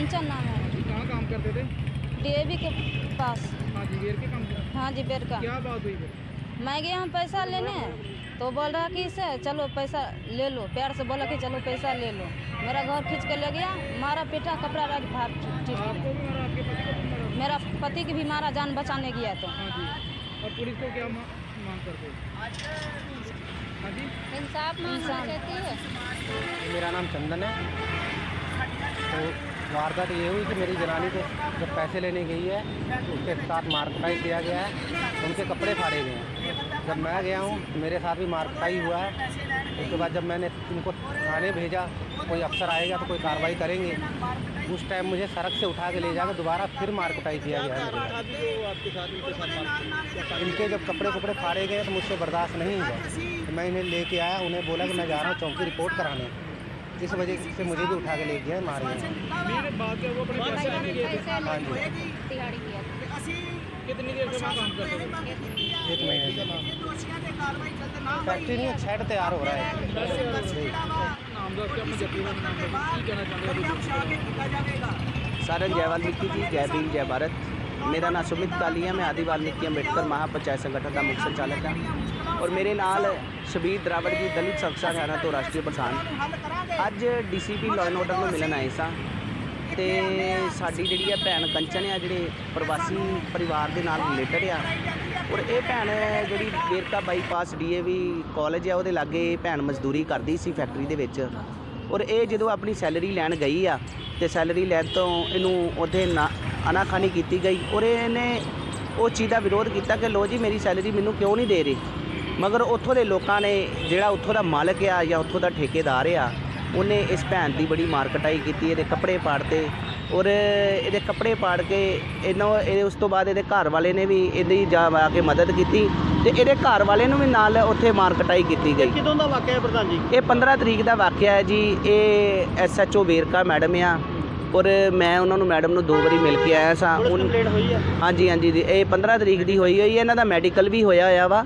कंचन नाम है? कहाँ काम करते थे? डीएवी के पास। हाँ जी वेर के काम हाँ जी बेर का। क्या बात हुई मैं गया हूँ पैसा लेने। तो बोल रहा कि इसे चलो पैसा ले लो। प्यार से बोला कि चलो पैसा ले लो। मेरा घर खींच के ले गया। मारा पीटा कपड़ा रख भाग मारा पति को भी मारा? जान बचाने गया तो। हाँ और पुलिस को क्या मांग करते हो? हाँ जी। इंसाफ। चाहती है। मेरा नाम चंदन है। तो वारदात ये हुई कि मेरी जनानी को जब पैसे लेने गई है, उसके साथ मारकटाई किया गया है, उनके कपड़े फाड़े गए हैं। जब मैं गया हूँ, मेरे साथ भी मारकटाई हुआ है। उसके बाद जब मैंने उनको थाने भेजा, कोई अफसर आएगा तो कोई कार्रवाई करेंगे। उस टाइम मुझे सड़क से उठा के ले जाकर दोबारा फिर मारकटाई किया गया है। इनके जब कपड़े कपड़े फाड़े गए तो मुझसे बर्दाश्त नहीं हुआ। तो मैं इन्हें लेके आया, उन्हें बोला कि मैं जा रहा हूँ, चौकी रिपोर्ट कराने। इस वजह से मुझे भी उठा के ले गया मार गया हाँ। जी हैं एक महीने फैक्ट्री नहीं छठ तैयार हो रहा है। सारण जय वाल्मीकि जी। जय भीम जय भारत। मेरा नाम सुमित कालिया मैं आदि वाल्मीकि अंबेडकर महापंचायत संगठन का मुख्य संचालक है। ਔਰ ਮੇਰੇ ਨਾਲ ਸ਼ਬੀਰ ਦਰਾਵੜ ਜੀ ਦਲਿਤ ਸਬਸਾ ਹਰਿਆਣਾ ਤੋਂ ਰਾਸ਼ਟਰੀ ਪ੍ਰਧਾਨ। ਅੱਜ ਡੀਸੀਪੀ ਲਾਅ ਐਂਡ ਆਰਡਰ ਨੂੰ ਮਿਲਣ ਆਏ ਸਾਂ ਤੇ ਸਾਡੀ ਜਿਹੜੀ ਹੈ ਭੈਣ ਕੰਚਨ ਆ, ਜਿਹੜੇ ਪ੍ਰਵਾਸੀ ਪਰਿਵਾਰ ਦੇ ਨਾਲ ਰਿਲੇਟਡ ਆ, ਔਰ ਇਹ ਭੈਣ ਜਿਹੜੀ ਵੇਰਕਾ ਬਾਈਪਾਸ ਡੀਏਵੀ ਕਾਲਜ ਆ, ਉਹਦੇ ਲਾਗੇ ਇਹ ਭੈਣ ਮਜ਼ਦੂਰੀ ਕਰਦੀ ਸੀ ਫੈਕਟਰੀ ਦੇ ਵਿੱਚ। ਔਰ ਇਹ ਜਦੋਂ ਆਪਣੀ ਸੈਲਰੀ ਲੈਣ ਗਈ ਆ, ਤੇ ਸੈਲਰੀ ਲੈਣ ਤੋਂ ਇਹਨੂੰ ਉਹਦੇ ਨਾ ਅਨਾਖਾਨੀ ਕੀਤੀ ਗਈ, ਔਰ ਇਹਨੇ ਉਹ ਚੀਜ਼ ਦਾ ਵਿਰੋਧ ਕੀਤਾ ਕਿ ਲੋ ਜੀ, ਮੇਰੀ ਸੈਲਰੀ ਮੈਨੂੰ ਕਿਉਂ ਨਹੀਂ ਦੇ ਰਹੀ? ਮਗਰ ਉੱਥੋਂ ਦੇ ਲੋਕਾਂ ਨੇ ਜਿਹੜਾ ਉੱਥੋਂ ਦਾ ਮਾਲਕ ਆ ਜਾਂ ਉੱਥੋਂ ਦਾ ਠੇਕੇਦਾਰ ਆ ਉਹਨੇ ਇਸ ਭੈਣ ਦੀ ਬੜੀ ਮਾਰਕਟਾਈ ਕੀਤੀ ਇਹਦੇ ਕੱਪੜੇ ਪਾੜਤੇ ਔਰ ਇਹਦੇ ਕੱਪੜੇ ਪਾੜ ਕੇ ਇਹਨਾਂ ਇਹ ਉਸ ਤੋਂ ਬਾਅਦ ਇਹਦੇ ਘਰ ਵਾਲੇ ਨੇ ਵੀ ਇਹਦੀ ਜਾ ਆ ਕੇ ਮਦਦ ਕੀਤੀ ਤੇ ਇਹਦੇ ਘਰ ਵਾਲੇ ਨੂੰ ਵੀ ਨਾਲ ਉੱਥੇ ਮਾਰਕਟਾਈ ਕੀਤੀ ਗਈ। ਕਿਦੋਂ ਦਾ ਵਾਕਿਆ ਹੈ ਪ੍ਰਧਾਨ ਜੀ? ਇਹ 15 ਤਰੀਕ ਦਾ ਵਾਕਿਆ ਹੈ ਜੀ ਇਹ ਐਸਐਚਓ ਵੇਰਕਾ ਮੈਡਮ ਆ ਔਰ ਮੈਂ ਉਹਨਾਂ ਨੂੰ ਮੈਡਮ ਨੂੰ ਦੋ ਵਾਰੀ ਮਿਲ ਕੇ ਆਇਆ ਸਾਂ ਹਾਂਜੀ ਹਾਂਜੀ ਜੀ, ਇਹ 15 ਤਰੀਕ ਦੀ ਹੋਈ ਹੋਈ ਹੈ ਇਹਨਾਂ ਦਾ ਮੈਡੀਕਲ ਵੀ ਹੋਇਆ ਹੋਇਆ ਵਾ।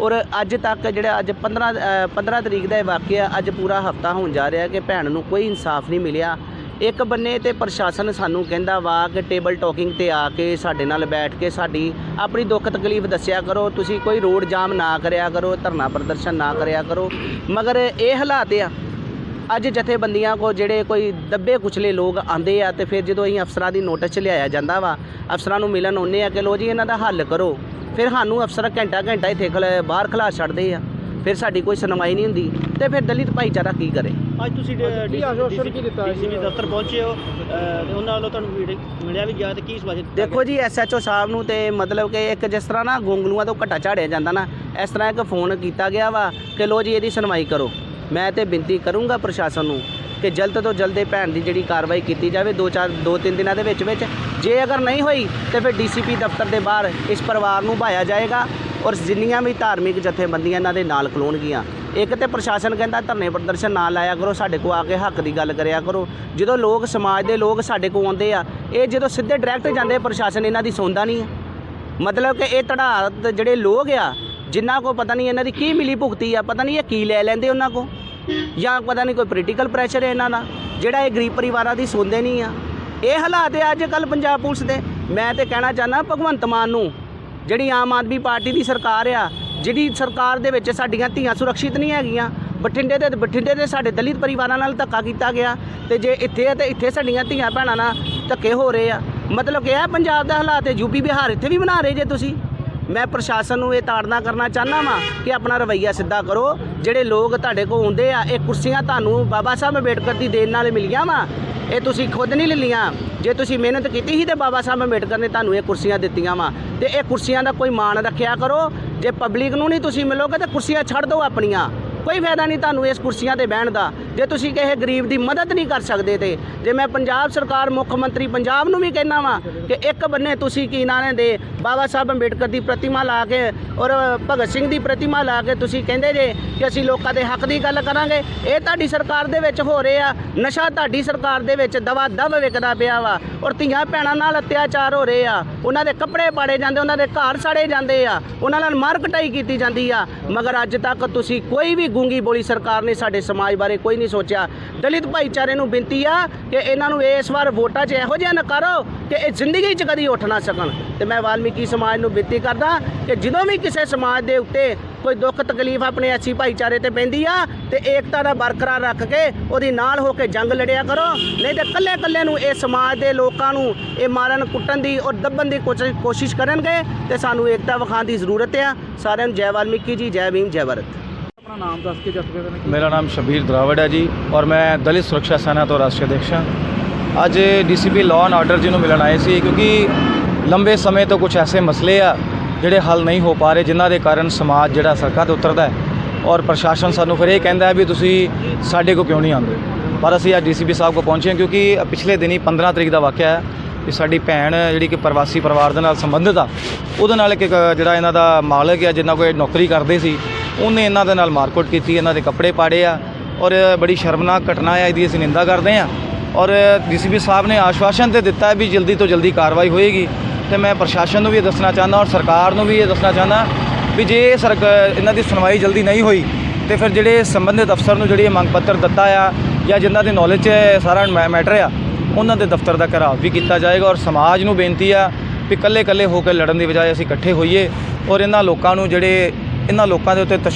ਔਰ ਅੱਜ ਤੱਕ ਜਿਹੜਾ ਅੱਜ 15 ਅ, 15 ਤਰੀਕ ਦਾ ਇਹ ਵਾਕਿਆ ਅੱਜ ਪੂਰਾ ਹਫਤਾ ਹੋਣ ਜਾ ਰਿਹਾ ਕਿ ਭੈਣ ਨੂੰ ਕੋਈ ਇਨਸਾਫ ਨਹੀਂ ਮਿਲਿਆ। ਇੱਕ ਬੰਨੇ ਤੇ ਪ੍ਰਸ਼ਾਸਨ ਸਾਨੂੰ ਕਹਿੰਦਾ ਵਾ ਕਿ ਟੇਬਲ ਟਾਕਿੰਗ ਤੇ ਆ ਕੇ ਸਾਡੇ ਨਾਲ ਬੈਠ ਕੇ ਸਾਡੀ ਆਪਣੀ ਦੁੱਖ ਤਕਲੀਫ ਦੱਸਿਆ ਕਰੋ ਤੁਸੀਂ ਕੋਈ ਰੋਡ ਜਾਮ ਨਾ ਕਰਿਆ ਕਰੋ ਧਰਨਾ ਪ੍ਰਦਰਸ਼ਨ ਨਾ ਕਰਿਆ ਕਰੋ। ਮਗਰ ਇਹ ਹਾਲਾਤ ਆ ਅੱਜ ਜਥੇਬੰਦੀਆਂ ਕੋ ਜਿਹੜੇ ਕੋਈ ਦੱਬੇ ਕੁਚਲੇ ਲੋਕ ਆਂਦੇ ਆ ਤੇ ਫਿਰ ਜਦੋਂ ਅਸੀਂ ਅਫਸਰਾਂ ਦੀ ਨੋਟਿਸ 'ਚ ਲਿਆਇਆ ਜਾਂਦਾ ਵਾ ਅਫਸਰਾਂ ਨੂੰ ਮਿਲਣ ਆਉਂਦੇ ਆ ਕਿ ਲੋ ਜੀ ਇਹਨਾਂ ਦਾ ਹੱਲ ਕਰੋ। ਫਿਰ ਸਾਨੂੰ ਅਫਸਰ ਘੰਟਾ ਘੰਟਾ ਇੱਥੇ ਖਲ ਬਾਹਰ ਖਲਾ ਛੱਡਦੇ ਆ। ਫਿਰ ਸਾਡੀ ਕੋਈ ਸੁਣਵਾਈ ਨਹੀਂ ਹੁੰਦੀ। ਤੇ ਫਿਰ ਦਲਿਤ ਭਾਈਚਾਰਾ ਕੀ ਕਰੇ? ਅੱਜ ਤੁਸੀਂ ਕੀ ਆਸ਼ਵਾਸਨ ਕੀ ਦਿੱਤਾ ਜੀ? ਡੀਸੀਪੀ ਦਫ਼ਤਰ ਪਹੁੰਚੇ ਹੋ ਤੇ ਉਹਨਾਂ ਵੱਲੋਂ ਤੁਹਾਨੂੰ ਮੀਟਿੰਗ ਮਿਲਿਆ ਵੀ ਗਿਆ ਤੇ ਕੀ ਸਵਾਲ ਦੇਖੋ ਜੀ ਐਸਐਚਓ ਸਾਹਿਬ ਨੂੰ ਤੇ ਮਤਲਬ ਕਿ ਇੱਕ ਜਿਸ ਤਰ੍ਹਾਂ ਨਾ ਗੋਂਗਲੂਆਂ ਤੋਂ ਘਟਾ ਝਾੜਿਆ ਜਾਂਦਾ ਨਾ ਇਸ ਤਰ੍ਹਾਂ ਇੱਕ ਫੋਨ ਕੀਤਾ ਗਿਆ ਵਾ ਕਿ ਲੋ ਜੀ ਇਹਦੀ ਸੁਣਵਾਈ ਕਰੋ। ਮੈਂ ਤੇ ਬੇਨਤੀ ਕਰੂੰਗਾ ਪ੍ਰਸ਼ਾਸਨ ਨੂੰ ਕਿ ਜਲਦ ਤੋਂ ਜਲਦ ਇਹ ਭੈਣ ਦੀ ਜਿਹੜੀ ਕਾਰਵਾਈ ਕੀਤੀ ਜਾਵੇ ਦੋ ਚਾਰ ਦੋ ਤਿੰਨ ਦਿਨਾਂ ਦੇ ਵਿੱਚ ਵਿੱਚ ਜੇ ਅਗਰ ਨਹੀਂ ਹੋਈ, ਤੇ ਫਿਰ ਡੀਸੀਪੀ ਦਫ਼ਤਰ ਦੇ ਬਾਹਰ ਇਸ ਪਰਿਵਾਰ ਨੂੰ ਭਾਇਆ ਜਾਏਗਾ ਔਰ ਜਿੰਨੀਆਂ ਵੀ ਧਾਰਮਿਕ ਜਥੇਬੰਦੀਆਂ ਇਹਨਾਂ ਦੇ ਨਾਲ ਖਲੋਣਗੀਆਂ। ਇੱਕ ਤੇ ਪ੍ਰਸ਼ਾਸਨ ਕਹਿੰਦਾ ਧਰਨੇ ਪ੍ਰਦਰਸ਼ਨ ਨਾ ਲਾਇਆ ਕਰੋ, ਸਾਡੇ ਕੋਲ ਆ ਕੇ ਹੱਕ ਦੀ ਗੱਲ ਕਰਿਆ ਕਰੋ। ਜਦੋਂ ਲੋਕ, ਸਮਾਜ ਦੇ ਲੋਕ ਸਾਡੇ ਕੋਲ ਆਉਂਦੇ ਆ, ਇਹ ਜਦੋਂ ਸਿੱਧੇ ਡਾਇਰੈਕਟ ਜਾਂਦੇ, ਪ੍ਰਸ਼ਾਸਨ ਇਹਨਾਂ ਦੀ ਸੁਣਦਾ ਨਹੀਂ ਹੈ। ਮਤਲਬ ਕਿ ਇਹ ਧੜਾਤ ਜਿਹੜੇ ਲੋਕ ਆ, ਜਿਨ੍ਹਾਂ ਕੋ ਪਤਾ ਨਹੀਂ ਇਹਨਾਂ ਦੀ ਕੀ ਮਿਲੀ ਭੁਗਤੀ ਆ, ਪਤਾ ਨਹੀਂ ਇਹ ਕੀ ਲੈ ਲੈਂਦੇ ਉਹਨਾਂ ਕੋ ਜਾਂ ਪਤਾ ਨਹੀਂ ਕੋਈ ਪੋਲੀਟੀਕਲ ਪ੍ਰੈਸ਼ਰ ਹੈ ਇਹਨਾਂ ਦਾ, ਜਿਹੜਾ ਇਹ ਗਰੀਬ ਪਰਿਵਾਰਾਂ ਦੀ ਸੁਣਦੇ ਨਹੀਂ ਆ। ਇਹ ਹਾਲਾਤ ਹੈ ਅੱਜ ਕੱਲ ਪੰਜਾਬ ਪੁਲਿਸ ਦੇ। ਮੈਂ ਤੇ ਕਹਿਣਾ ਚਾਹੁੰਦਾ ਭਗਵੰਤ ਮਾਨ ਨੂੰ, ਜਿਹੜੀ ਆਮ ਆਦਮੀ ਪਾਰਟੀ ਦੀ ਸਰਕਾਰ ਆ, ਜਿਹੜੀ ਸਰਕਾਰ ਦੇ ਵਿੱਚ ਸਾਡੀਆਂ ਧੀਆਂ ਸੁਰੱਖਿਅਤ ਨਹੀਂ ਹੈਗੀਆਂ, ਬਠਿੰਡੇ ਦੇ ਬਠਿੰਡੇ ਦੇ ਸਾਡੇ ਦਲਿਤ ਪਰਿਵਾਰਾਂ ਨਾਲ ਧੱਕਾ ਕੀਤਾ ਗਿਆ ਤੇ ਜੇ ਇੱਥੇ ਆ ਤੇ ਇੱਥੇ ਸਾਡੀਆਂ ਧੀਆਂ ਭੈਣਾਂ ਨਾਲ ਧੱਕੇ ਹੋ ਰਹੇ ਆ। ਮਤਲਬ ਇਹ ਹੈ ਪੰਜਾਬ ਦਾ ਹਾਲਾਤ ਹੈ ਯੂਪੀ ਬਿਹਾਰ ਇੱਥੇ ਵੀ ਬਣਾ ਰਹੇ ਜੇ ਤੁਸੀਂ। ਮੈਂ ਪ੍ਰਸ਼ਾਸਨ ਨੂੰ ਇਹ ਤਾੜਨਾ ਕਰਨਾ ਚਾਹੁੰਦਾ ਵਾਂ ਕਿ ਆਪਣਾ ਰਵੱਈਆ ਸਿੱਧਾ ਕਰੋ। ਜਿਹੜੇ ਲੋਕ ਤੁਹਾਡੇ ਕੋਲ ਆਉਂਦੇ ਆ, ਇਹ ਕੁਰਸੀਆਂ ਤੁਹਾਨੂੰ ਬਾਬਾ ਸਾਹਿਬ ਅੰਬੇਡਕਰ ਦੀ ਦੇਣ ਨਾਲ ਮਿਲੀਆਂ ਵਾ। ਇਹ ਤੁਸੀਂ ਖੁਦ ਨਹੀਂ ਲੈ ਲੀਆਂ ਜੇ ਤੁਸੀਂ ਮਿਹਨਤ ਕੀਤੀ ਸੀ ਤੇ ਬਾਬਾ ਸਾਹਿਬ ਅੰਬੇਡਕਰ ਨੇ ਤੁਹਾਨੂੰ ਇਹ ਕੁਰਸੀਆਂ ਦਿੱਤੀਆਂ ਵਾ। ਤੇ ਇਹ ਕੁਰਸੀਆਂ ਦਾ ਕੋਈ ਮਾਣ ਰੱਖਿਆ ਕਰੋ। ਜੇ ਪਬਲਿਕ ਨੂੰ ਨਹੀਂ ਤੁਸੀਂ ਮਿਲੋਗੇ ਤੇ ਕੁਰਸੀਆਂ ਛੱਡ ਦਿਓ ਆਪਣੀਆਂ। ਕੋਈ ਫਾਇਦਾ ਨਹੀਂ ਤੁਹਾਨੂੰ ਇਸ ਕੁਰਸੀਆਂ ਤੇ ਬਹਿਣ ਦਾ। ਜੇ ਤੁਸੀਂ ਕਿਸੇ ਗਰੀਬ ਦੀ ਮਦਦ ਨਹੀਂ ਕਰ ਸਕਦੇ ਤੇ, ਜੇ ਮੈਂ ਪੰਜਾਬ ਸਰਕਾਰ, ਮੁੱਖ ਮੰਤਰੀ ਪੰਜਾਬ ਨੂੰ ਵੀ ਕਹਿਣਾ ਵਾਂ ਕਿ ਇੱਕ ਬੰਨੇ ਤੁਸੀਂ ਕੀ ਨਾਲੇ ਦੇ ਬਾਬਾ ਸਾਹਿਬ ਅੰਬੇਡਕਰ ਦੀ ਪ੍ਰਤਿਮਾ ਲਾ ਕੇ ਔਰ ਭਗਤ ਸਿੰਘ ਦੀ ਪ੍ਰਤਿਮਾ ਲਾ ਕੇ ਤੁਸੀਂ ਕਹਿੰਦੇ ਜੇ ਕਿ ਅਸੀਂ ਲੋਕਾਂ ਦੇ ਹੱਕ ਦੀ ਗੱਲ ਕਰਾਂਗੇ? ਇਹ ਤੁਹਾਡੀ ਸਰਕਾਰ ਦੇ ਵਿੱਚ ਹੋ ਰਿਹਾ, ਨਸ਼ਾ ਤੁਹਾਡੀ ਸਰਕਾਰ ਦੇ ਵਿੱਚ ਦਵਾ ਦਵ ਵਿਕਦਾ ਪਿਆ ਵਾ ਔਰ ਧੀਆਂ ਭੈਣਾਂ ਨਾਲ ਅਤਿਆਚਾਰ ਹੋ ਰਹੇ ਆ। ਉਹਨਾਂ ਦੇ ਕੱਪੜੇ ਪਾੜੇ ਜਾਂਦੇ, ਉਹਨਾਂ ਦੇ ਘਰ ਸਾੜੇ ਜਾਂਦੇ ਆ। ਉਹਨਾਂ ਨਾਲ ਮਾਰ ਕਟਾਈ ਕੀਤੀ ਜਾਂਦੀ ਆ। ਮਗਰ ਅੱਜ ਤੱਕ ਤੁਸੀਂ ਕੋਈ ਵੀ ਗੂੰਗੀ ਬੋਲੀ ਸਰਕਾਰ ਨੇ ਸਾਡੇ ਸਮਾਜ ਬਾਰੇ ਕੋਈ ਨਹੀਂ ਨਹੀਂ ਸੋਚਿਆ। ਦਲਿਤ ਭਾਈਚਾਰੇ ਨੂੰ ਬੇਨਤੀ ਆ ਕਿ ਇਹਨਾਂ ਨੂੰ ਇਸ ਵਾਰ ਵੋਟਾਂ 'ਚ ਇਹੋ ਜਿਹਾ ਨਕਾਰੋ ਕਿ ਇਹ ਜ਼ਿੰਦਗੀ 'ਚ ਕਦੀ ਉੱਠ ਨਾ ਸਕਣ। ਤੇ ਮੈਂ ਵਾਲਮੀਕੀ ਸਮਾਜ ਨੂੰ ਬੇਨਤੀ ਕਰਦਾ ਕਿ ਜਦੋਂ ਵੀ ਕਿਸੇ ਸਮਾਜ ਦੇ ਉੱਤੇ ਕੋਈ ਦੁੱਖ ਤਕਲੀਫ ਆਪਣੇ ਐਸੀ ਭਾਈਚਾਰੇ ਤੇ ਪੈਂਦੀ ਆ, ਤੇ ਏਕਤਾ ਦਾ ਬਰਕਰਾਰ ਰੱਖ ਕੇ ਉਹਦੀ ਨਾਲ ਹੋ ਕੇ ਜੰਗ ਲੜਿਆ ਕਰੋ। ਨਹੀਂ ਤੇ ਕੱਲੇ ਕੱਲੇ ਨੂੰ ਇਹ ਸਮਾਜ ਦੇ ਲੋਕਾਂ ਨੂੰ ਇਹ ਮਾਰਨ, ਕੁੱਟਣ ਦੀ ਔਰ ਦੱਬਣ ਦੀ ਕੋਸ਼ਿਸ਼- ਕਰਨਗੇ ਤੇ ਸਾਨੂੰ ਏਕਤਾ ਵਿਖਾਉਣ ਦੀ ਜ਼ਰੂਰਤ ਆ। ਸਾਰਿਆਂ ਨੂੰ ਜੈ ਵਾਲਮੀਕੀ ਜੀ, ਜੈ ਭੀਮ, ਜੈ ਭਾਰਤ। ਆਪਣਾ ਨਾਮ ਦੱਸ ਕੇ ਜਥੇਬੰਦੀਆਂ ਨੇ ਮੇਰਾ ਨਾਮ ਸ਼ਬੀਰ ਦਰਾਵੜ ਹੈ ਜੀ ਔਰ ਮੈਂ ਦਲਿਤ ਸੁਰੱਖਿਆ ਸੈਨਾ ਤੋਂ ਰਾਸ਼ਟਰੀ ਅਧਿਕਸ਼ ਹਾਂ। ਅੱਜ ਡੀਸੀਪੀ ਲਾਅ ਐਂਡ ਆਰਡਰ ਜੀ ਨੂੰ ਮਿਲਣ ਆਏ ਸੀ ਕਿਉਂਕਿ ਲੰਬੇ ਸਮੇਂ ਤੋਂ ਕੁਝ ਐਸੇ ਮਸਲੇ ਆ ਜਿਹੜੇ ਹੱਲ ਨਹੀਂ ਹੋ ਪਾ ਰਹੇ, ਜਿਨ੍ਹਾਂ ਦੇ ਕਾਰਨ ਸਮਾਜ ਜਿਹੜਾ ਸੜਕਾਂ ਤੇ ਉਤਰਦਾ ਹੈ ਔਰ ਪ੍ਰਸ਼ਾਸਨ ਸਾਨੂੰ ਫਿਰ ਇਹ ਕਹਿੰਦਾ ਹੈ ਵੀ ਤੁਸੀਂ ਸਾਡੇ ਕੋ ਕਿਉਂ ਨਹੀਂ ਆਉਂਦੇ? ਪਰ ਅਸੀਂ ਅੱਜ ਡੀਸੀਪੀ ਸਾਹਿਬ ਕੋ ਪਹੁੰਚੇ ਹਾਂ ਕਿਉਂਕਿ ਪਿਛਲੇ ਦਿਨੀ 15 ਤਰੀਕ ਦਾ ਵਾਕਿਆ ਹੈ ਕਿ ਸਾਡੀ ਭੈਣ ਜਿਹੜੀ ਕਿ ਪ੍ਰਵਾਸੀ ਪਰਿਵਾਰ ਦੇ ਨਾਲ ਸੰਬੰਧਿਤ ਆ, ਉਹਦੇ ਨਾਲ ਇੱਕ ਜਿਹੜਾ ਇਹਨਾਂ ਦਾ ਮਾਲਕ ਆ, ਜਿੰਨਾ ਕੋਈ ਨੌਕਰੀ ਕਰਦੇ ਸੀ ਉਹਨੇ ਇਹਨਾਂ ਦੇ ਨਾਲ ਮਾਰਕੁੱਟ ਕੀਤੀ, ਇਹਨਾਂ ਦੇ ਕੱਪੜੇ ਪਾੜੇ ਆ ਔਰ ਬੜੀ ਸ਼ਰਮਨਾਕ ਘਟਨਾ ਆ, ਇਹਦੀ ਅਸੀਂ ਨਿੰਦਾ ਕਰਦੇ ਆ। ਔਰ ਡੀਸੀਪੀ ਸਾਹਿਬ ਨੇ ਆਸ਼ਵਾਸਨ ਤੇ ਦਿੱਤਾ ਵੀ ਜਲਦੀ ਤੋਂ ਜਲਦੀ ਕਾਰਵਾਈ ਹੋਏਗੀ। ਤੇ ਮੈਂ ਪ੍ਰਸ਼ਾਸਨ ਨੂੰ ਵੀ ਇਹ ਦੱਸਣਾ ਚਾਹੁੰਦਾ ਔਰ ਸਰਕਾਰ ਨੂੰ ਵੀ ਇਹ ਦੱਸਣਾ ਚਾਹੁੰਦਾ ਵੀ ਜੇ ਸਰਕ, ਇਹਨਾਂ ਦੀ ਸੁਣਵਾਈ ਜਲਦੀ ਨਹੀਂ ਹੋਈ, ਤੇ ਫਿਰ ਜਿਹੜੇ ਸੰਬੰਧਿਤ ਅਫਸਰ ਨੂੰ ਜਿਹੜੀ ਇਹ ਮੰਗ ਪੱਤਰ ਦਿੱਤਾ ਆ ਜਾਂ ਜਿਨ੍ਹਾਂ ਦੇ ਨੌਲੇਜ 'ਚ ਇਹ ਸਾਰਾ ਮੈ- ਮੈਟਰ ਆ, ਉਹਨਾਂ ਦੇ ਦਫ਼ਤਰ ਦਾ ਘਰਾਵ ਵੀ ਕੀਤਾ ਜਾਏਗਾ। ਔਰ ਸਮਾਜ ਨੂੰ ਬੇਨਤੀ ਆ ਵੀ ਇਕੱਲੇ ਇਕੱਲੇ ਹੋ ਕੇ ਲੜਨ ਦੀ ਬਜਾਏ ਅਸੀਂ ਇਕੱਠੇ ਹੋਈਏ ਔਰ ਇਹਨਾਂ ਲੋਕਾਂ ਨੂੰ ਜਿਹੜੇ ਇਹਨਾਂ ਲੋਕਾਂ ਦੇ ਉੱਤੇ ਤਸ਼